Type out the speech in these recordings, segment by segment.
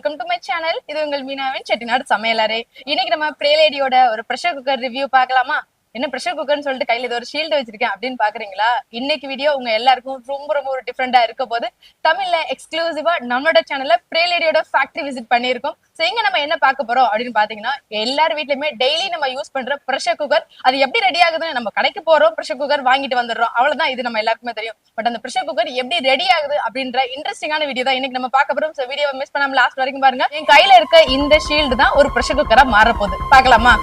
Welcome to my channel இது உங்கள் மீனாவின் செட்டிநாடு சமையலறை. இன்னைக்கு நம்ம பிரேலேடியோட ஒரு ப்ரெஷர் குக்கர் ரிவ்யூ பார்க்கலாமா? என்ன ப்ரெஷர் குக்கர்னு சொல்லிட்டு கையில இது ஒரு ஷீல்டு வச்சிருக்கேன் அப்படின்னு பாக்குறீங்களா? இன்னைக்கு வீடியோ உங்க எல்லாருக்கும் ரொம்ப ரொம்ப ஒரு டிஃப்ரெண்டா இருக்க போது தமிழ்ல எக்ஸ்க்ளூசிவா நம்மளோட சேனல்ல பிரேலேடியோட ஃபேக்டரி விசிட் பண்ணிருக்கோம் சோ இங்க நம்ம என்ன பார்க்க போறோம் அப்படின்னு பாத்தீங்கன்னா எல்லார் வீட்லயுமே டெய்லி நம்ம யூஸ் பண்ற ப்ரெஷர் குக்கர் அது எப்படி ரெடி ஆகுதுன்னு நம்ம கடைக்கு போறோம் ப்ரெஷர் குக்கர் வாங்கிட்டு வந்துடுறோம். அவ்வளவுதான் இது நம்ம எல்லாருக்குமே தெரியும். பட் அந்த ப்ரெஷர் குக்கர் எப்படி ரெடி ஆகுது அப்படின்ற இன்ட்ரெஸ்டிங்கான வீடியோ தான் இன்னைக்கு நம்ம பார்க்க போறோம். சோ வீடியோ மிஸ் பண்ணாம லாஸ்ட் வரைக்கும் பாருங்க. என் கையில இருக்க இந்த ஷீல்டு தான் ஒரு ப்ரெஷர் குக்கரா மாற போகுது பாக்கலாமா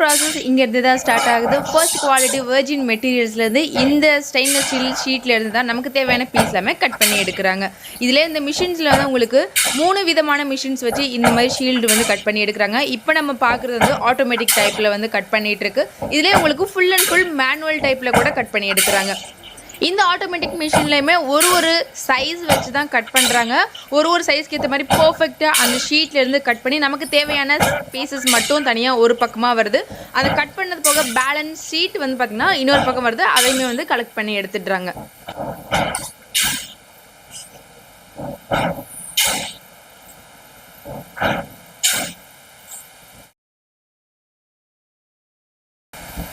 ப்ராசஸ் இங்கேருந்து தான் ஸ்டார்ட் ஆகுது. ஃபர்ஸ்ட் குவாலிட்டி வெர்ஜின் மெட்டீரியல்ஸ்லேருந்து இந்த ஸ்டெயின்லெஸ் ஸ்டீல் ஷீட்லேருந்து தான் நமக்கு தேவையான பீஸ் எல்லாமே கட் பண்ணி எடுக்கிறாங்க. இதில் இந்த மிஷின்ஸில் வந்து உங்களுக்கு மூணு விதமான மிஷின்ஸ் வச்சு இந்த மாதிரி ஷீல்டு வந்து கட் பண்ணி எடுக்கிறாங்க. இப்போ நம்ம பார்க்குறது வந்து ஆட்டோமேட்டிக் டைப்பில் வந்து கட் பண்ணிகிட்ருக்கு இதிலே உங்களுக்கு ஃபுல் அண்ட் ஃபுல் மேனுவல் டைப்பில் கூட கட் பண்ணி எடுக்கிறாங்க. இந்த ஆட்டோமேட்டிக் மிஷின்லையுமே ஒரு ஒரு சைஸ் வச்சு தான் கட் பண்ணுறாங்க ஒரு ஒரு சைஸ்க்கு ஏற்ற மாதிரி பர்ஃபெக்டாக அந்த ஷீட்லேருந்து கட் பண்ணி நமக்கு தேவையான பீசஸ் மட்டும் தனியாக ஒரு பக்கமாக வருது. அதை கட் பண்ணது போக பேலன்ஸ் ஷீட் வந்து பார்த்திங்கன்னா இன்னொரு பக்கம் வருது. அதையுமே வந்து கலெக்ட் பண்ணி எடுத்துடுறாங்க.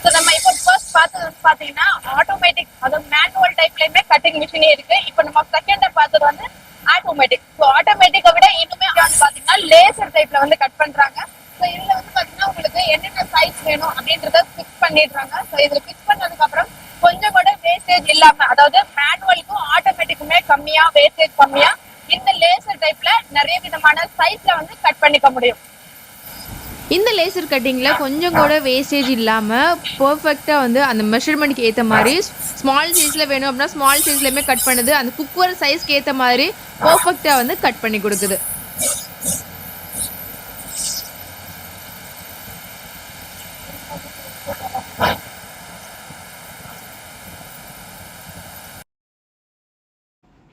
So, நம்ம இப்போ ஃபர்ஸ்ட் பார்த்தது வந்து பாத்தீங்கன்னா ஆட்டோமேட்டிக் அதாவது மேனுவல் டைப்லயுமே கட்டிங் மிஷினே இருக்கு. இப்போ நம்ம செகண்ட பார்த்தது வந்து ஆட்டோமேட்டிக் ஸோ ஆட்டோமேட்டிக்கை விட இன்னுமே வந்து பாத்தீங்கன்னா லேசர் டைப்ல வந்து கட் பண்றாங்க. ஸோ இதுல வந்து பாத்தீங்கன்னா உங்களுக்கு என்னென்ன சைஸ் வேணும் அப்படின்றத ஃபிக்ஸ் பண்ணிடுறாங்க. ஸோ இதுல ஃபிக்ஸ் பண்ணதுக்கு அப்புறம் கொஞ்சம் கூட வேஸ்டேஜ் இல்லாம அதாவது மேனுவலுக்கும் ஆட்டோமேட்டிக்குமே கம்மியா வேஸ்டேஜ் கம்மியா இந்த லேசர் டைப்ல நிறைய விதமான சைஸ்ல வந்து கட் பண்ணிக்க முடியும். இந்த லேசர் கட்டிங்கில் கொஞ்சம் கூட வேஸ்டேஜ் இல்லாமல் பர்ஃபெக்டாக வந்து அந்த மெஷர்மெண்ட்க்கு ஏற்ற மாதிரி ஸ்மால் சைஸில் வேணும் அப்படின்னா ஸ்மால் சைஸ்லையுமே கட் பண்ணுது. அந்த குக்கர் சைஸ்க்கு ஏற்ற மாதிரி பர்ஃபெக்டாக வந்து கட் பண்ணி கொடுக்குது.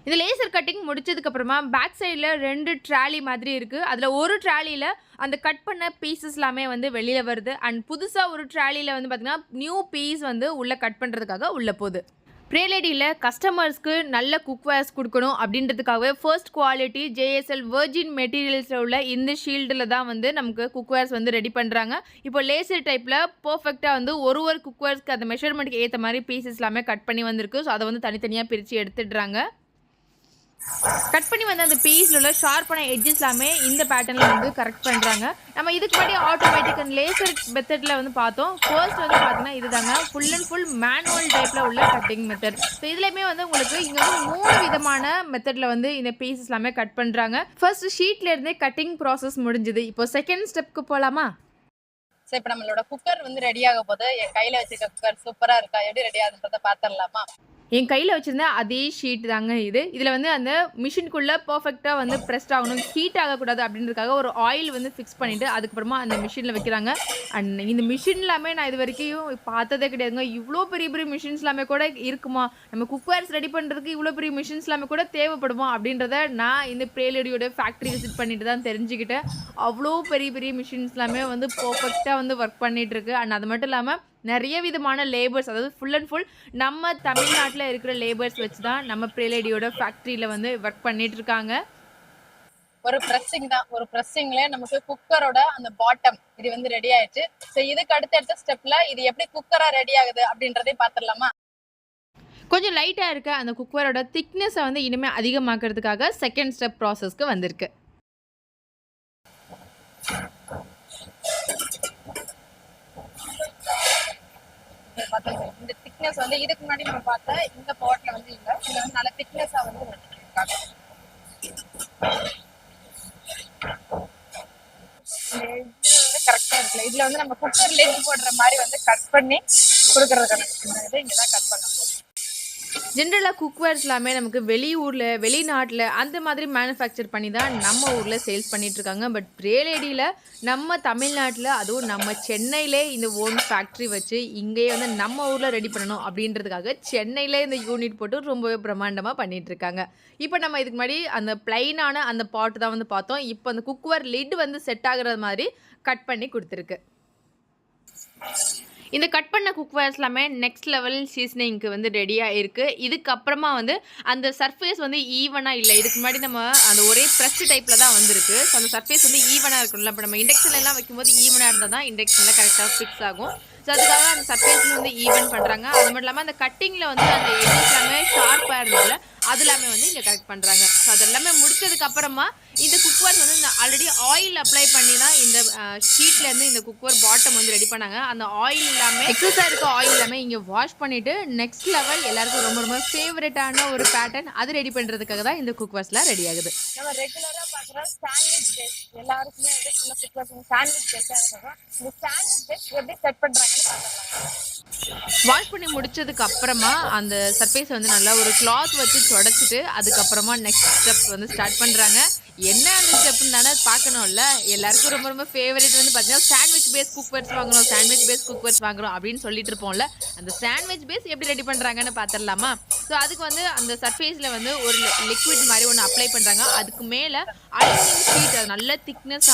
இந்த லேசர் கட்டிங் முடிச்சதுக்கப்புறமா பேக் சைடில் ரெண்டு ட்ராலி மாதிரி இருக்குது அதில் ஒரு ட்ராலியில் அந்த கட் பண்ண பீசஸ் எல்லாமே வந்து வெளியில் வருது. அண்ட் புதுசாக ஒரு ட்ராலியில் வந்து பார்த்திங்கன்னா நியூ பீஸ் வந்து உள்ளே கட் பண்ணுறதுக்காக உள்ளே போகுது. ப்ரேலேடியில் கஸ்டமர்ஸ்க்கு நல்ல குக்வேர்ஸ் கொடுக்கணும் அப்படின்றதுக்காகவே first quality J S L virgin மெட்டீரியல்ஸில் உள்ள இந்த ஷீல்டில் தான் வந்து நமக்கு குக்வேர்ஸ் வந்து ரெடி பண்ணுறாங்க இப்போ லேசர் டைப்பில் பர்ஃபெக்டாக வந்து ஒரு ஒரு குக்வேர்ஸ்க்கு அந்த மெஷர்மெண்ட்டுக்கு ஏற்ற மாதிரி பீசஸ் எல்லாமே கட் பண்ணி வந்திருக்கு. ஸோ அதை வந்து தனித்தனியாக பிரித்து எடுத்துடுறாங்க. கட் பண்ணி வந்து அந்த பீஸில் உள்ள ஷார்ப்பான எட்ஜஸ் எல்லாமே இந்த பேட்டர்னில் வந்து கரெக்ட் பண்ணுறாங்க நம்ம இதுக்கு முன்னாடி ஆட்டோமேட்டிக் அண்ட் லேசர் மெத்தடில் வந்து பார்த்தோம். ஃபர்ஸ்ட் வந்து பார்த்தீங்கன்னா இதுதாங்க. ஃபுல் அண்ட் ஃபுல் மேனுவல் டைப்பில் உள்ள கட்டிங் மெத்தட் ஸோ இதுலேயுமே வந்து உங்களுக்கு இங்கே வந்து மூணு விதமான மெத்தடில் வந்து இந்த பீசஸ் எல்லாமே கட் பண்ணுறாங்க ஃபர்ஸ்ட் ஷீட்லேருந்தே கட்டிங் ப்ராசஸ் முடிஞ்சுது. இப்போ செகண்ட் ஸ்டெப்க்கு போகலாமா சரி இப்போ நம்மளோட குக்கர் வந்து ரெடி ஆக போது என் கையில் வச்சுருக்க குக்கர் சூப்பராக இருக்கா? எப்படி ரெடி ஆகுதுன்றத பார்த்துடலாமா? என் கையில் வச்சிருந்த அதே ஷீட் தாங்க இது. இதில் வந்து அந்த மிஷினுக்குள்ளே பர்ஃபெக்டாக வந்து ப்ரெஸ்ட் ஆகணும். ஹீட் ஆகக்கூடாது அப்படின்றதுக்காக ஒரு ஆயில் வந்து ஃபிக்ஸ் பண்ணிவிட்டு அதுக்கப்புறமா அந்த மிஷினில் வைக்கிறாங்க. அண்ட் இந்த மிஷின் எல்லாமே நான் இது வரைக்கும் பார்த்ததே கிடையாதுங்க. இவ்வளோ பெரிய பெரிய மிஷின்ஸ் எல்லாமே கூட இருக்குமா? நம்ம குக்வேர்ஸ் ரெடி பண்ணுறதுக்கு இவ்வளோ பெரிய மிஷின்ஸ் எல்லாமே கூட தேவைப்படுமா? அப்படின்றத நான் இந்த ப்ரேலடியோட ஃபேக்ட்ரி விசிட் பண்ணிட்டு தான் தெரிஞ்சுக்கிட்டேன். அவ்வளோ பெரிய பெரிய மிஷின்ஸ் எல்லாமே வந்து பர்ஃபெக்டாக வந்து ஒர்க் பண்ணிட்டு இருக்கு. அண்ட் அது மட்டும் இல்லாமல் நிறைய விதமான லேபர்ஸ் அதாவது ஃபுல் அண்ட் ஃபுல் நம்ம தமிழ்நாட்டில் இருக்கிற லேபர்ஸ் வச்சு தான் நம்ம ப்ரேலேடியோட ஃபேக்ட்ரியில் வந்து ஒர்க் பண்ணிட்டு இருக்காங்க ஒரு ப்ரெஸ்ஸிங் தான். ஒரு ப்ரெஸ்ஸிங்ல நமக்கு குக்கரோட அந்த பாட்டம் இது வந்து ரெடி ஆயிடுச்சு. சோ இதுக்கு அடுத்த அடுத்த ஸ்டெப்ல இது எப்படி குக்கரா ரெடி ஆகுது அப்படின்றதையும் பாத்திரலாமா கொஞ்சம் லைட்டாக இருக்க அந்த குக்கரோட திக்னஸை வந்து இனிமேல் அதிகமாக்கிறதுக்காக செகண்ட் ஸ்டெப் ப்ராசஸ்க்கு வந்திருக்கு. பார்த்தா இந்த திக்னஸ் வந்து இதுக்கு முன்னாடி நம்ம பார்த்தா இந்த பாட்ல வந்து இல்ல. இது வந்து நல்ல திக்னஸா வந்து இருக்காங்க கரெக்டா இருக்குல்ல. இதுல வந்து நம்ம குக்கர் லெக் போடுற மாதிரி வந்து கட் பண்ணி கொடுக்கறதுக்கான இது இங்கதான் கட் பண்ண போகுது ஜென்ரலாக குக்வேர்ஸ் எல்லாமே நமக்கு வெளியூரில் வெளிநாட்டில் அந்த மாதிரி மேனுஃபேக்சர் பண்ணி தான் நம்ம ஊரில் சேல்ஸ் பண்ணிகிட்ருக்காங்க இருக்காங்க. பட் பிரேலேடியில் நம்ம தமிழ்நாட்டில் அதுவும் நம்ம சென்னையிலே இந்த ஓன் ஃபேக்ட்ரி வச்சு இங்கேயே வந்து நம்ம ஊரில் ரெடி பண்ணணும் அப்படின்றதுக்காக சென்னையிலே இந்த யூனிட் போட்டு ரொம்பவே பிரம்மாண்டமாக பண்ணிகிட்ருக்காங்க இப்போ நம்ம இதுக்கு முன்னாடி அந்த பிளைனான அந்த பாட்டு தான் வந்து பார்த்தோம். இப்போ அந்த குக்வேர் லிட் வந்து செட் ஆகுற மாதிரி கட் பண்ணி கொடுத்துருக்கு. இந்த கட் பண்ண குக்வேர்ஸ் எல்லாமே நெக்ஸ்ட் லெவல் சீசனிங்க்கு வந்து ரெடியாக இருக்குது இதுக்கப்புறமா வந்து அந்த சர்ஃபேஸ் வந்து ஈவனாக இல்லை. இதுக்கு முன்னாடி நம்ம அந்த ஒரே ப்ரெஸ் டைப்பில் தான் வந்திருக்கு. ஸோ அந்த சர்ஃபேஸ் வந்து ஈவனாக இருக்கணும்ல இப்போ நம்ம இண்டக்ஷன்லாம் வைக்கும்போது ஈவனாக இருந்தால் தான் இண்டக்ஷனில் கரெக்டாக ஃபிக்ஸ் ஆகும். ஸோ அதுக்காக அந்த சர்ஃபேஸ் வந்து ஈவன் பண்ணுறாங்க அது மட்டும் இல்லாமல் அந்த கட்டிங்கில் வந்து அந்த எட்ஜஸ் எல்லாமே ஷார்ப்பாக இருந்ததில்ல அது எல்லாமே வந்து இங்கே கரெக்ட் பண்ணுறாங்க ஸோ அது எல்லாமே முடிச்சதுக்கு அப்புறமா இந்த குக்வேர்ஸ் வந்து இந்த ஆல்ரெடி ஆயில் அப்ளை பண்ணி தான் இந்த ஷீட்லேருந்து இந்த குக்வேர் பாட்டம் வந்து ரெடி பண்ணாங்க. அந்த ஆயில் எல்லாமே எக்ஸஸாக இருக்க ஆயில் எல்லாமே இங்கே வாஷ் பண்ணிவிட்டு நெக்ஸ்ட் லெவல் எல்லாருக்கும் ரொம்ப ரொம்ப ஃபேவரட்டான ஒரு பேட்டர்ன் அது ரெடி பண்ணுறதுக்காக தான் இந்த குக்வேர்ஸ்லாம் ரெடி ஆகுது. நம்ம ரெகுலராக பாக்குற சாண்ட்விச் பேஸ் எல்லாருக்குமே வந்து சின்ன சிக்ல சாண்ட்விச் பேஸா இருக்கும் இந்த சாண்ட்விச் பேஸ் எப்படி செட் பண்ணுறாங்க வாஷ் பண்ணி முடிச்சதுக்கு அப்புறமா அந்த சர்ஃபேஸ் வந்து நல்லா ஒரு கிளாத் வச்சு தொடச்சிட்டு அதுக்கப்புறமா நெக்ஸ்ட் ஸ்டெப் வந்து ஸ்டார்ட் பண்ணுறாங்க என்ன அந்த ஸ்டெப்னு தானே பார்க்கணும்ல. எல்லாருக்கும் ரொம்ப ரொம்ப ஃபேவரட் வந்து பார்த்தீங்கன்னா சாண்ட்விச் பேஸ் குக்வேர்ஸ் வாங்குறோம் சாண்ட்விச் பேஸ் குக்வேர்ஸ் வாங்குறோம் அப்படின்னு சொல்லிட்டு இருப்போம்ல. அந்த சாண்ட்விச் பேஸ் எப்படி ரெடி பண்ணுறாங்கன்னு பார்த்துடலாமா ஸோ அதுக்கு வந்து அந்த சர்ஃபேஸில் வந்து ஒரு லிக்விட் மாதிரி ஒன்று அப்ளை பண்ணுறாங்க அதுக்கு மேலே அலுமினியம் ஷீட் அது நல்ல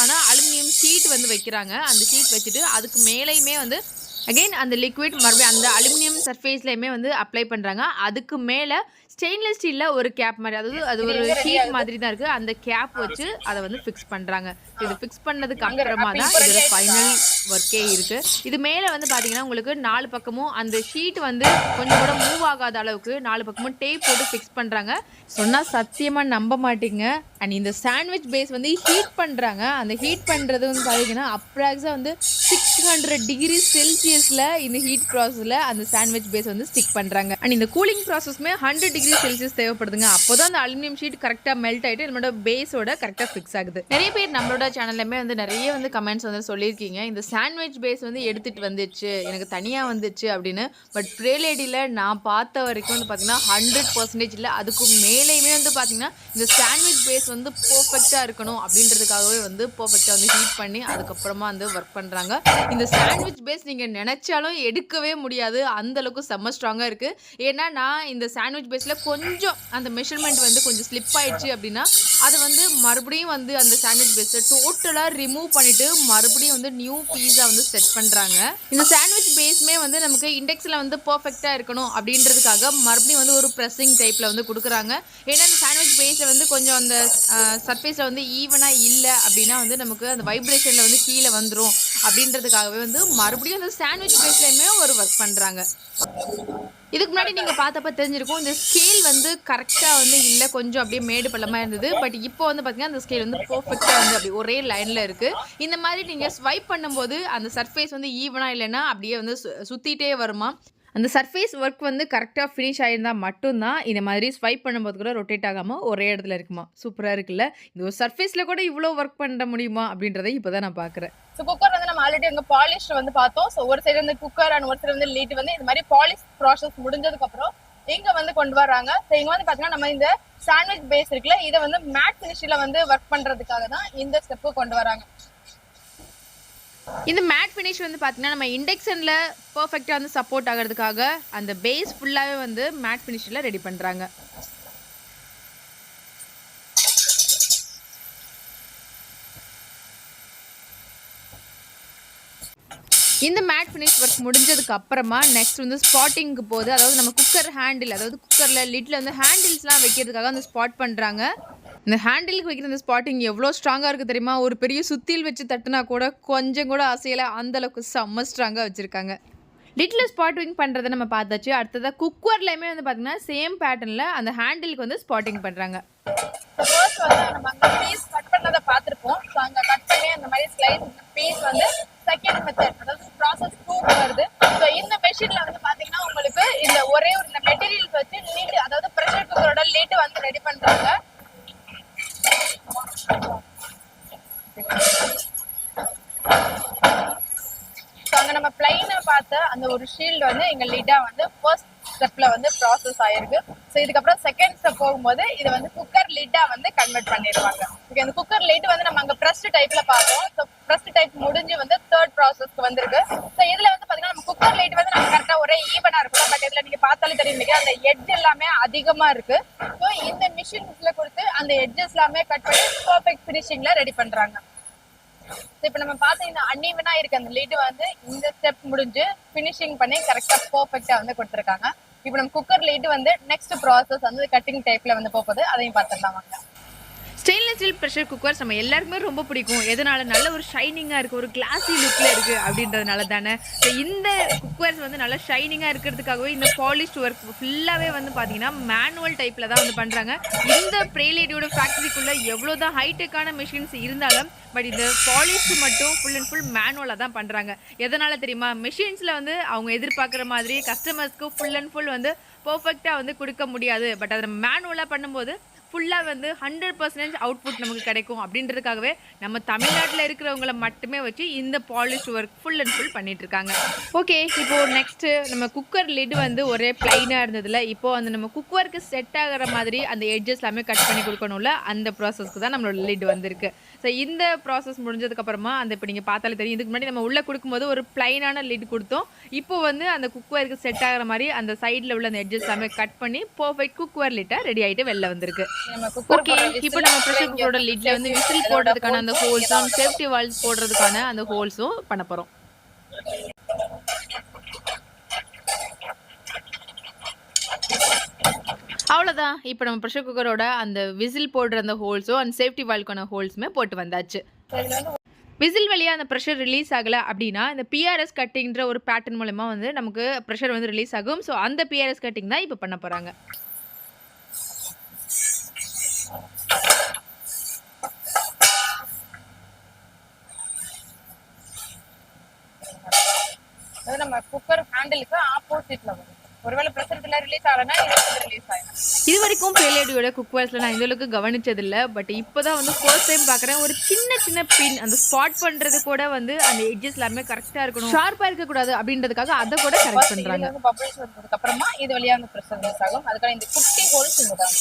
ஆனால் அலுமினியம் ஷீட் வந்து வைக்கிறாங்க. அந்த ஷீட் வச்சுட்டு அதுக்கு மேலேயுமே வந்து அகைன் அந்த லிக்விட் மறுபடியும் அந்த அலுமினியம் சர்ஃபேஸ்லையுமே வந்து அப்ளை பண்ணுறாங்க அதுக்கு மேலே ஸ்டெயின்லெஸ் ஸ்டீலில் ஒரு கேப் மாதிரி அதாவது அது ஒரு ஷீட் மாதிரி தான் இருக்குது அந்த கேப் வச்சு அதை வந்து ஃபிக்ஸ் பண்ணுறாங்க இது ஃபிக்ஸ் பண்ணதுக்கு அப்புறமா தான் இதோட ஃபைனல் ஒர்க்கே இருக்குது இது மேலே வந்து பார்த்தீங்கன்னா உங்களுக்கு நாலு பக்கமும் அந்த ஷீட் வந்து கொஞ்சம் கூட மூவ் ஆகாத அளவுக்கு நாலு பக்கமும் டேப் போட்டு ஃபிக்ஸ் பண்ணுறாங்க சொன்னால் சத்தியமாக நம்ப மாட்டீங்க. அண்ட் இந்த சாண்ட்விச் பேஸ் வந்து ஹீட் பண்ணுறாங்க அந்த ஹீட் பண்ணுறது வந்து பார்த்தீங்கன்னா அப்ராக்ஸாக வந்து சிக்ஸ் ஹண்ட்ரட் டிகிரி செல்சியஸில் இந்த ஹீட் ப்ராசஸில் அந்த சாண்ட்விச் பேஸ் வந்து ஸ்டிக் பண்ணுறாங்க அண்ட் இந்த கூலிங் ப்ராசஸ்மே ஹண்ட்ரட் டிகிரி செல்சியஸ் தேவைப்படுதுங்க. அப்போ தான் அந்த அலுமினியம் ஷீட் கரெக்டாக மெல்ட் ஆகிட்டு நம்மளோட பேஸோட கரெக்டாக ஃபிக்ஸ் ஆகுது. நிறைய பேர் நம்மளோட சேனல்லையுமே வந்து நிறைய வந்து கமெண்ட்ஸ் வந்து சொல்லியிருக்கீங்க. இந்த சாண்ட்விச் பேஸ் வந்து எடுத்துகிட்டு வந்துச்சு எனக்கு தனியாக வந்துச்சு அப்படின்னு. பட் ப்ரேலேடியில் நான் பார்த்த வரைக்கும் வந்து பார்த்தீங்கன்னா ஹண்ட்ரட் பர்சன்டேஜ் இல்லை. அதுக்கு மேலேயுமே வந்து பார்த்தீங்கன்னா இந்த சாண்ட்விச் பேஸ் வந்து பர்ஃபெக்டாக இருக்கணும் அப்படின்றதுக்காகவே வந்து பர்ஃபெக்டாக வந்து ஹீட் பண்ணி அதுக்கப்புறமா வந்து ஒர்க் பண்ணுறாங்க இந்த சாண்ட்விச் பேஸ் நீங்கள் நினச்சாலும் எடுக்கவே முடியாது. அந்த அளவுக்கு செம்ம ஸ்ட்ராங்காக இருக்குது ஏன்னா நான் இந்த சாண்ட்விச் பேஸில் கொஞ்சம் அந்த மெஷர்மெண்ட் வந்து கொஞ்சம் ஸ்லிப் ஆயிடுச்சு அப்படின்னா அதை வந்து மறுபடியும் வந்து அந்த சாண்ட்விச் பேஸை டோட்டலாக ரிமூவ் பண்ணிவிட்டு மறுபடியும் வந்து நியூ பீஸா வந்து செட் பண்ணுறாங்க இந்த சாண்ட்விச் பேஸ்மே வந்து நமக்கு இண்டெக்ஸில் வந்து பர்ஃபெக்டாக இருக்கணும் அப்படின்றதுக்காக மறுபடியும் வந்து ஒரு ப்ரெஸ்ஸிங் டைப்பில் வந்து கொடுக்குறாங்க. ஏன்னா இந்த சாண்ட்விச் பேஸில் வந்து கொஞ்சம் அந்த சர்ஃபேஸில் வந்து ஈவனாக இல்லை அப்படின்னா வந்து நமக்கு அந்த வைப்ரேஷனில் வந்து கீழே வந்துடும் அப்படின்றதுக்காகவே வந்து மறுபடியும் அந்த சாண்ட்விச் பேஸ்லேயுமே ஒரு ஒர்க் பண்ணுறாங்க இதுக்கு முன்னாடி நீங்கள் பார்த்தப்ப தெரிஞ்சிருக்கும் இந்த ஸ்கேல் வந்து கரெக்டாக வந்து இல்லை கொஞ்சம் அப்படியே மேடு பள்ளமாக இருந்தது. பட் இப்போ வந்து பார்த்தீங்கன்னா அந்த ஸ்கேல் வந்து பர்ஃபெக்டாக வந்து அப்படி ஒரே லைனில் இருக்குது இந்த மாதிரி நீங்கள் ஸ்வைப் பண்ணும்போது அந்த சர்ஃபேஸ் வந்து ஈவனாக இல்லைன்னா அப்படியே வந்து சு சுற்றிட்டே வருமா? அந்த சர்ஃபேஸ் ஒர்க் வந்து கரெக்டாக ஃபினிஷ் ஆகியிருந்தால் மட்டும்தான் இந்த மாதிரி ஸ்வைப் பண்ணும்போது கூட ரொட்டேட் ஆகாமல் ஒரே இடத்துல இருக்குமா? சூப்பராக இருக்குல்ல? இந்த ஒரு சர்ஃபேஸில் கூட இவ்வளோ ஒர்க் பண்ண முடியுமா? அப்படின்றத இப்போ தான் நான் பார்க்குறேன் ஸோ குக்கர் வந்து நம்ம ஆல்ரெடி அங்கே பாலிஷ் வந்து பார்த்தோம். ஸோ ஒரு சைடு வந்து குக்கர் அண்ட் ஒரு சைடு வந்து லீட் வந்து இந்த மாதிரி பாலிஷ் ப்ராசஸ் முடிஞ்சதுக்கப்புறம் இங்கே வந்து கொண்டு வர்றாங்க. ஸோ இங்கே வந்து பார்த்தீங்கன்னா நம்ம இந்த சாண்ட்விச் பேஸ் இருக்குல்ல இதை வந்து மேட் ஃபினிஷில் வந்து ஒர்க் பண்ணுறதுக்காக தான் இந்த ஸ்டெப்பு கொண்டு வராங்க இந்த மேட் ஃபினிஷ் வந்து பார்த்தீங்கன்னா நம்ம இண்டக்ஷனில் பர்ஃபெக்டாக வந்து சப்போர்ட் ஆகிறதுக்காக அந்த பேஸ் ஃபுல்லாகவே வந்து மேட் ஃபினிஷில் ரெடி பண்ணுறாங்க இந்த மேட் ஃபினிஷ் ஒர்க் முடிஞ்சதுக்கு அப்புறமா நெக்ஸ்ட் வந்து ஸ்பாட்டிங்க்கு போகுது. அதாவது நம்ம குக்கர் ஹேண்டில் அதாவது குக்கரில் லிட்டில் வந்து ஹேண்டில்ஸ்லாம் வைக்கிறதுக்காக வந்து ஸ்பாட் பண்ணுறாங்க இந்த ஹேண்டிலுக்கு வைக்கிற இந்த ஸ்பாட்டிங் எவ்வளோ ஸ்ட்ராங்காக இருக்குது தெரியுமா? ஒரு பெரிய சுத்தியில் வச்சு தட்டுனா கூட கொஞ்சம் கூட அசையில் அந்த அளவுக்கு செம்ம ஸ்ட்ராங்காக வச்சுருக்காங்க. லிட்டில் ஸ்பாட்டிங் பண்ணுறதை நம்ம பார்த்தாச்சு. அடுத்ததாக குக்கர்லையுமே வந்து பார்த்தீங்கன்னா சேம் பேட்டர்னில் அந்த ஹேண்டிலுக்கு வந்து ஸ்பாட்டிங் பண்ணுறாங்க ஃபர்ஸ்ட் வந்து நம்ம பீஸ் கட் பண்ணதை பார்த்துருப்போம். ஸோ அங்கே கட் பண்ணி அந்த மாதிரி ஸ்லைஸ் பீஸ் வந்து செகண்ட் மெத்தட் அதாவது ப்ராசஸ் டூ வருது. ஸோ இந்த மெஷின்ல வந்து பாத்தீங்கன்னா உங்களுக்கு இந்த ஒரே ஒரு இந்த மெட்டீரியல்ஸ் வச்சு லீட் அதாவது ப்ரெஷர் குக்கரோட லீட் வந்து ரெடி பண்றாங்க. அங்க நம்ம பிளைனை பார்த்த அந்த ஒரு ஷீல்டு வந்து எங்க லிட்டா வந்து ஃபர்ஸ்ட் ஸ்டெப்ல வந்து ப்ராசஸ் ஆயிருக்கு. ஸோ இதுக்கப்புறம் செகண்ட் ஸ்டெப் போகும்போது இதை வந்து குக்கர் லிட்டா வந்து கன்வெர்ட் பண்ணிடுவாங்க. ஓகே அந்த குக்கர் லிட் வந்து நம்ம அங்க ப்ரெஸ்ட் டைப்ல பார்த்தோம். ஸோ ப்ரெஸ்ட் டைப் முடிஞ்சு வந்து தேர்ட் ப்ராசஸ்க்கு வந்திருக்கு. ஸோ இதுல வந்து சூப்பர் குக்கர் லைட் வந்து நம்ம கரெக்டா ஒரே ஈவனா இருக்கும் பட் இதுல நீங்க பார்த்தாலே தெரியும் அந்த எட்ஜ் எல்லாமே அதிகமா இருக்கு. ஸோ இந்த மிஷின்ஸ்ல கொடுத்து அந்த எட்ஜஸ் எல்லாமே கட் பண்ணி பர்ஃபெக்ட் ஃபினிஷிங்ல ரெடி பண்றாங்க. இப்போ இப்ப நம்ம பாத்தீங்கன்னா அன்இவனா இருக்க அந்த லீடு வந்து இந்த ஸ்டெப் முடிஞ்சு ஃபினிஷிங் பண்ணி கரெக்டா பர்ஃபெக்டா வந்து கொடுத்துருக்காங்க. இப்போ நம்ம குக்கர் லீடு வந்து நெக்ஸ்ட் ப்ராசஸ் வந்து கட்டிங் டைப்ல வந்து போகுது அதையும் பார்த்துடலாம் வாங்க. ஸ்டீல் ப்ரெஷர் குக்கர்ஸ் நம்ம எல்லாருக்குமே ரொம்ப பிடிக்கும். எதனால? நல்ல ஒரு ஷைனிங்காக இருக்குது ஒரு கிளாஸி லுக்கில் இருக்குது அப்படின்றதுனால தானே. ஸோ இந்த குக்கர்ஸ் வந்து நல்லா ஷைனிங்காக இருக்கிறதுக்காகவே இந்த பாலிஷ்ட் ஒர்க் ஃபுல்லாகவே வந்து பார்த்தீங்கன்னா மேனுவல் டைப்பில் தான் வந்து பண்ணுறாங்க இந்த ப்ரேலேடியோட ஃபேக்ட்ரிக்குள்ளே எவ்வளோ தான் ஹைடெக்கான மிஷின்ஸ் இருந்தாலும் பட் இந்த பாலிஷ் மட்டும் ஃபுல் அண்ட் ஃபுல் மேனுவலாக தான் பண்ணுறாங்க எதனால் தெரியுமா? மிஷின்ஸில் வந்து அவங்க எதிர்பார்க்குற மாதிரி கஸ்டமர்ஸ்க்கு ஃபுல் அண்ட் ஃபுல் வந்து பர்ஃபெக்டாக வந்து கொடுக்க முடியாது. பட் அதை மேனுவலாக பண்ணும்போது ஃபுல்லாக வந்து ஹண்ட்ரட் பர்சன்டேஜ் அவுட்புட் நமக்கு கிடைக்கும் அப்படின்றதுக்காகவே நம்ம தமிழ்நாட்டில் இருக்கிறவங்கள மட்டுமே வச்சு இந்த polish work full and full பண்ணிட்டு இருக்காங்க ஓகே இப்போ நெக்ஸ்ட்டு நம்ம குக்கர் லிட் வந்து ஒரே பிளைனாக இருந்ததுல இப்போ அந்த நம்ம குக்கருக்கு செட் ஆகிற மாதிரி அந்த எட்ஜஸ் எல்லாமே கட் பண்ணி கொடுக்கணும்ல அந்த ப்ராசஸ்க்கு தான் நம்மளோட லிட் வந்திருக்கு. ஸோ இந்த ப்ராசஸ் முடிஞ்சதுக்கப்புறமா அந்த இப்போ நீங்கள் பார்த்தாலே தெரியும். இதுக்கு முன்னாடி நம்ம உள்ளே கொடுக்கும்போது ஒரு பிளைனான லிட் கொடுத்தோம். இப்போ வந்து அந்த குக்வேருக்கு செட் ஆகிற மாதிரி அந்த சைடில் உள்ள அந்த எட்ஜஸ் எல்லாமே கட் பண்ணி பர்ஃபெக்ட் குக்வேர் லிட்டாக ரெடி ஆகிட்டு வெளில வந்திருக்கு. ஓகே இப்போ நம்ம ப்ரெஷர் குக்கரோட லிட்ல வந்து விசில் போடுறதுக்கான அந்த ஹோல்ஸும் சேஃப்டி வால்ஸ் போடுறதுக்கான அந்த ஹோல்ஸும் பண்ண போகிறோம் அவ்வளோதான் இப்போ நம்ம ப்ரெஷர் குக்கரோட அந்த விசில் போடுற அந்த ஹோல்ஸும் அந்த சேஃப்டி வால்க்கான ஹோல்ஸுமே போட்டு வந்தாச்சு. விசில் வழியாக அந்த ப்ரெஷர் ரிலீஸ் ஆகலை அப்படின்னா இந்த பிஆர்எஸ் கட்டிங்கிற ஒரு பேட்டர்ன் மூலமா வந்து நமக்கு ப்ரெஷர் வந்து ரிலீஸ் ஆகும். ஸோ அந்த பிஆர்எஸ் கட்டிங் தான் இப்போ பண்ண போகிறாங்க நம்ம குக்கர் ஹேண்டிலுக்கு ஆப்போசிட்ல வரும். ஒருவேளை ப்ரெஷர் இதுல ரிலீஸ் ஆகலைன்னா இது வந்து ரிலீஸ் ஆயிடும். இது வரைக்கும் பேலேடியோட குக்வேர்ஸில் நான் இந்த அளவுக்கு கவனிச்சதில்ல பட் இப்போ தான் வந்து ஃபர்ஸ்ட் டைம் பார்க்குறேன். ஒரு சின்ன சின்ன பின் அந்த ஸ்பாட் பண்ணுறது கூட வந்து அந்த எட்ஜஸ் எல்லாமே கரெக்டாக இருக்கணும். ஷார்ப்பாக இருக்கக்கூடாது அப்படின்றதுக்காக அதை கூட கரெக்ட் பபிள்ஸ் வந்ததுக்கு அப்புறமா இது வழியா அந்த ப்ரெஷர் ரிலீஸ் ஆகும். அதுக்கான இந்த குட்டி ஹோல்ஸ் இங்க தான்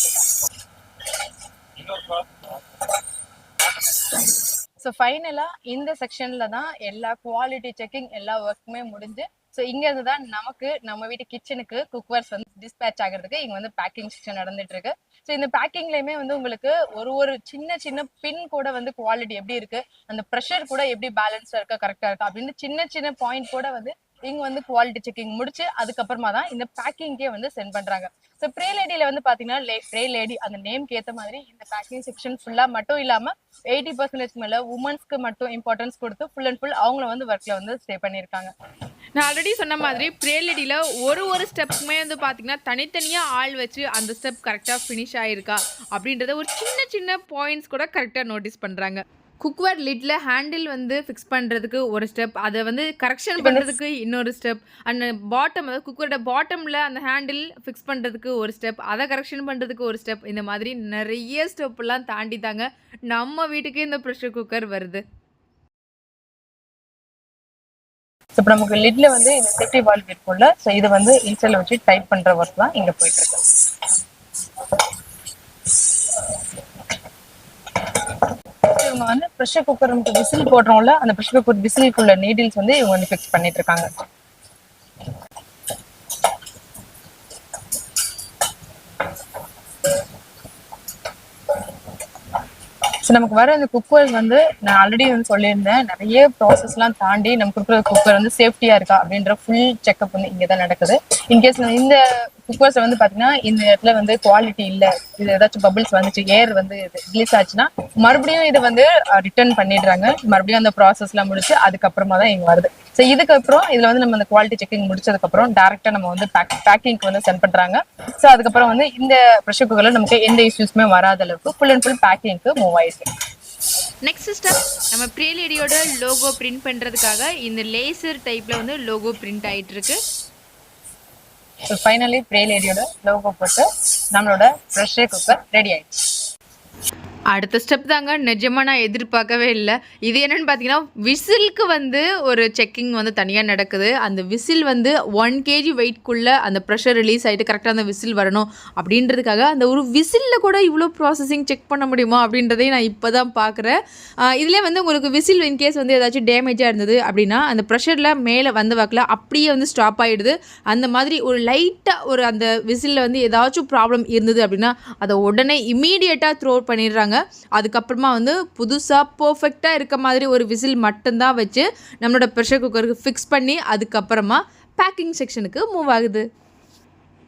ஸோ ஃபைனலா இந்த செக்ஷன்ல தான் எல்லா குவாலிட்டி செக்கிங் எல்லா ஒர்க்குமே முடிஞ்சு ஸோ இங்க இருந்து தான் நமக்கு நம்ம வீட்டு கிச்சனுக்கு குக்வேர்ஸ் வந்து டிஸ்பேச் ஆகிறதுக்கு இங்க வந்து பேக்கிங் செக்ஷன் நடந்துட்டு இருக்கு ஸோ இந்த பேக்கிங்லயுமே வந்து உங்களுக்கு ஒரு ஒரு சின்ன சின்ன பின் கூட வந்து குவாலிட்டி எப்படி இருக்கு அந்த ப்ரெஷர் கூட எப்படி பேலன்ஸாக இருக்கா கரெக்டா இருக்கா அப்படின்னு சின்ன சின்ன பாயிண்ட் கூட வந்து இங்க வந்து குவாலிட்டி செக்கிங் முடிச்சு அதுக்கப்புறமா தான் இந்த பேக்கிங்கே வந்து சென்ட் பண்றாங்க. ஸோ ப்ரே லேடியில வந்து பாத்தீங்கன்னா ப்ரே லேடி அந்த நேம்க்கு ஏற்ற மாதிரி இந்த பேக்கிங் செக்ஷன் ஃபுல்லா மட்டும் இல்லாம எயிட்டி பர்சன்டேஜ் மேல உமன்ஸ்க்கு மட்டும் இம்பார்ட்டன்ஸ் கொடுத்து ஃபுல் அண்ட் ஃபுல் அவங்கள வந்து ஒர்க்ல வந்து ஸ்டே பண்ணியிருக்காங்க. நான் ஆல்ரெடி சொன்ன மாதிரி பிரேலடியில் ஒரு ஒரு ஸ்டெப்புமே வந்து பார்த்தீங்கன்னா தனித்தனியாக ஆள் வச்சு அந்த ஸ்டெப் கரெக்டாக ஃபினிஷ் ஆகிருக்கா அப்படின்றத ஒரு சின்ன சின்ன பாயிண்ட்ஸ் கூட கரெக்டாக நோட்டீஸ் பண்ணுறாங்க குக்வேர் லிட்டில் ஹேண்டில் வந்து ஃபிக்ஸ் பண்ணுறதுக்கு ஒரு ஸ்டெப் அதை வந்து கரெக்ஷன் பண்ணுறதுக்கு இன்னொரு ஸ்டெப் அந்த பாட்டம் அதாவது குக்கரோட பாட்டமில் அந்த ஹேண்டில் ஃபிக்ஸ் பண்ணுறதுக்கு ஒரு ஸ்டெப் அதை கரெக்ஷன் பண்ணுறதுக்கு ஒரு ஸ்டெப் இந்த மாதிரி நிறைய ஸ்டெப்லாம் தாண்டி தாங்க நம்ம வீட்டுக்கு இந்த ப்ரெஷர் குக்கர் வருது. இப்போ நமக்கு லிட்ல வந்து இந்த சேஃப்டி வால்வ் இருக்கும்ல ஸோ இது வந்து இன்ஸ்டால வச்சு டைப் பண்ற ஒர்க் தான் இங்க போயிட்டு இருக்கு. இவங்க வந்து ப்ரெஷர் குக்கர் நமக்கு விசில் போடுறோம்ல அந்த ப்ரெஷர் குக்கர் விசிலுக்குள்ள நீடில்ஸ் வந்து இவங்க வந்து ஃபிக்ஸ் பண்ணிட்டு இருக்காங்க. ஸோ நமக்கு வர அந்த குக்கர் வந்து நான் ஆல்ரெடி வந்து சொல்லியிருந்தேன். நிறைய ப்ராசஸ்லாம் தாண்டி நம்ம கொடுக்குற குக்கர் வந்து சேஃப்டியாக இருக்கா அப்படின்ற ஃபுல் செக்அப் வந்து இங்கே தான் நடக்குது இன்கேஸ் இந்த குக்கர்ஸ் வந்து பாத்தீங்கன்னா இந்த இடத்துல வந்து குவாலிட்டி இல்ல. இது ஏதாச்சும் பபிள்ஸ் வந்துச்சு ஏர் வந்து ரிலீஸ் ஆச்சுன்னா மறுபடியும் இதை வந்து ரிட்டர்ன் பண்ணிடுறாங்க. மறுபடியும் அந்த ப்ராசஸ் எல்லாம் முடிச்சு அதுக்கப்புறமா தான் இங்க வருது. ஸோ இதுக்கப்புறம் இதுல வந்து நம்ம அந்த குவாலிட்டி செக்கிங் முடிச்சதுக்கு அப்புறம் டேரக்டா நம்ம வந்து பேக் பேக்கிங்க்கு வந்து சென்ட் பண்றாங்க. ஸோ அதுக்கப்புறம் வந்து இந்த ப்ரெஷர் குக்கர்ல நமக்கு எந்த இஷ்யூஸ்மே வராத அளவுக்கு ஃபுல் அண்ட் ஃபுல் பேக்கிங்க்கு மூவ் ஆயிருக்கு நெக்ஸ்ட் ஸ்டெப் நம்ம ப்ரீலேடியோட லோகோ பிரிண்ட் பண்ணுறதுக்காக இந்த லேசர் டைப்பில் வந்து லோகோ பிரிண்ட் ஆயிட்டு இருக்கு ஸோ ஃபைனலி ப்ரே லேடியோட லோகோ போட்டு நம்மளோட ப்ரெஷர் குக்கர் ரெடி ஆயிடுச்சு. அடுத்த ஸ்டெப் தாங்க. நிஜமாக நான் எதிர்பார்க்கவே இல்லை. இது என்னென்னு பார்த்தீங்கன்னா விசிலுக்கு வந்து ஒரு செக்கிங் வந்து தனியாக நடக்குது. அந்த விசில் வந்து ஒன் கேஜி வெயிட்குள்ளே அந்த ப்ரெஷர் ரிலீஸ் ஆகிட்டு கரெக்டாக அந்த விசில் வரணும் அப்படின்றதுக்காக அந்த ஒரு விசிலில் கூட இவ்வளோ ப்ராசஸிங் செக் பண்ண முடியுமா அப்படின்றதையும் நான் இப்போ தான் பார்க்குறேன் இதிலே வந்து உங்களுக்கு விசில் இன்கேஸ் வந்து ஏதாச்சும் டேமேஜாக இருந்தது அப்படின்னா அந்த ப்ரெஷரில் மேலே வந்த வாக்கில் அப்படியே வந்து ஸ்டாப் ஆகிடுது அந்த மாதிரி ஒரு லைட்டாக ஒரு அந்த விசிலில் வந்து ஏதாச்சும் ப்ராப்ளம் இருந்தது அப்படின்னா அதை உடனே இமீடியட்டாக த்ரோ பண்ணிடுறாங்க. அதுக்கப்புறமா வந்து புதுசாக பர்ஃபெக்டாக இருக்க மாதிரி ஒரு விசில் மட்டும்தான் வச்சு நம்மளோட ப்ரெஷர் குக்கருக்கு ஃபிக்ஸ் பண்ணி அதுக்கப்புறமா பேக்கிங் செக்ஷனுக்கு மூவ் ஆகுது.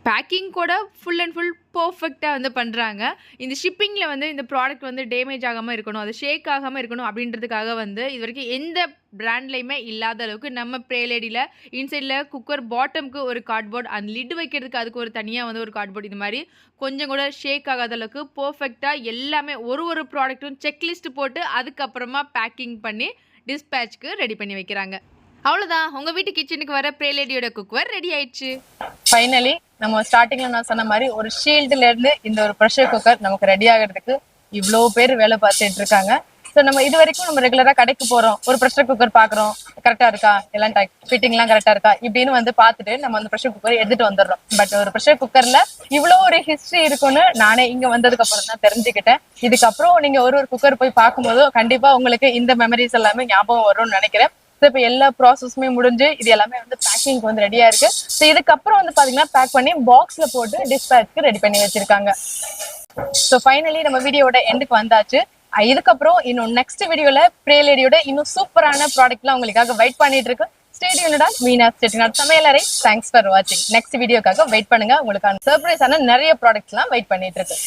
பேக்கிங் கூட ஃபுல் அண்ட் ஃபுல் பர்ஃபெக்டாக வந்து பண்ணுறாங்க இந்த ஷிப்பிங்கில் வந்து இந்த ப்ராடக்ட் வந்து டேமேஜ் ஆகாமல் இருக்கணும் அது ஷேக் ஆகாமல் இருக்கணும் அப்படின்றதுக்காக வந்து இது வரைக்கும் எந்த பிராண்ட்லேயுமே இல்லாத அளவுக்கு நம்ம ப்ரேலேடியில் இன்சைடில் குக்கர் பாட்டம்க்கு ஒரு கார்ட்போர்ட் அந்த லிட் வைக்கிறதுக்கு அதுக்கு ஒரு தனியாக வந்து ஒரு கார்ட்போர்ட் இந்த மாதிரி கொஞ்சம் கூட ஷேக் ஆகாத அளவுக்கு பர்ஃபெக்டாக எல்லாமே ஒரு ஒரு ப்ராடக்ட்டும் செக்லிஸ்ட் போட்டு அதுக்கப்புறமா பேக்கிங் பண்ணி டிஸ்பேட்ச்க்கு ரெடி பண்ணி வைக்கிறாங்க. அவ்வளோதான் உங்கள் வீட்டு கிச்சனுக்கு வர ப்ரேலேடியோட குக்வர் ரெடி ஆயிடுச்சு. ஃபைனலி நம்ம ஸ்டார்டிங்ல நான் சொன்ன மாதிரி ஒரு ஷீல்டுல இருந்து இந்த ஒரு ப்ரெஷர் குக்கர் நமக்கு ரெடி ஆகிறதுக்கு இவ்வளோ பேர் வேலை பார்த்துட்டு இருக்காங்க. ஸோ நம்ம இது வரைக்கும் நம்ம ரெகுலரா கடைக்கு போறோம். ஒரு ப்ரெஷர் குக்கர் பாக்குறோம் கரெக்டா இருக்கா? எல்லாம் ஃபிட்டிங் எல்லாம் கரெக்டா இருக்கா? இப்படின்னு வந்து பார்த்துட்டு நம்ம அந்த ப்ரெஷர் குக்கர் எடுத்துட்டு வந்துடுறோம். பட் ஒரு ப்ரெஷர் குக்கர்ல இவ்வளோ ஒரு ஹிஸ்டரி இருக்குன்னு நானே இங்க வந்ததுக்கு அப்புறம் தான் தெரிஞ்சுக்கிட்டேன். இதுக்கப்புறம் நீங்க ஒரு ஒரு குக்கர் போய் பார்க்கும்போது கண்டிப்பா உங்களுக்கு இந்த மெமரிஸ் எல்லாமே ஞாபகம் வரும்னு நினைக்கிறேன். ஸோ இப்போ எல்லா ப்ராசஸுமே முடிஞ்சு இது எல்லாமே வந்து பேக்கிங்க்கு வந்து ரெடியா இருக்கு. ஸோ இதுக்கப்புறம் வந்து பாத்தீங்கன்னா பேக் பண்ணி பாக்ஸ்ல போட்டு டிஸ்பேட்ச்க்கு ரெடி பண்ணி வச்சிருக்காங்க. ஸோ ஃபைனலி நம்ம வீடியோட எண்டுக்கு வந்தாச்சு. இதுக்கப்புறம் இன்னும் நெக்ஸ்ட் வீடியோல ப்ரேலேடியோட இன்னும் சூப்பரான ப்ராடக்ட்லாம் உங்களுக்காக வெயிட் பண்ணிட்டு இருக்கு. ஸ்டேடியோட மீனா செட்டிநாட் சமையலறை தேங்க்ஸ் ஃபார் வாட்சிங் நெக்ஸ்ட் வீடியோக்காக வெயிட் பண்ணுங்க. உங்களுக்கான சர்ப்ரைஸான நிறைய ப்ராடக்ட்ஸ்லாம் வெயிட் பண்ணிட்டு இருக்கு.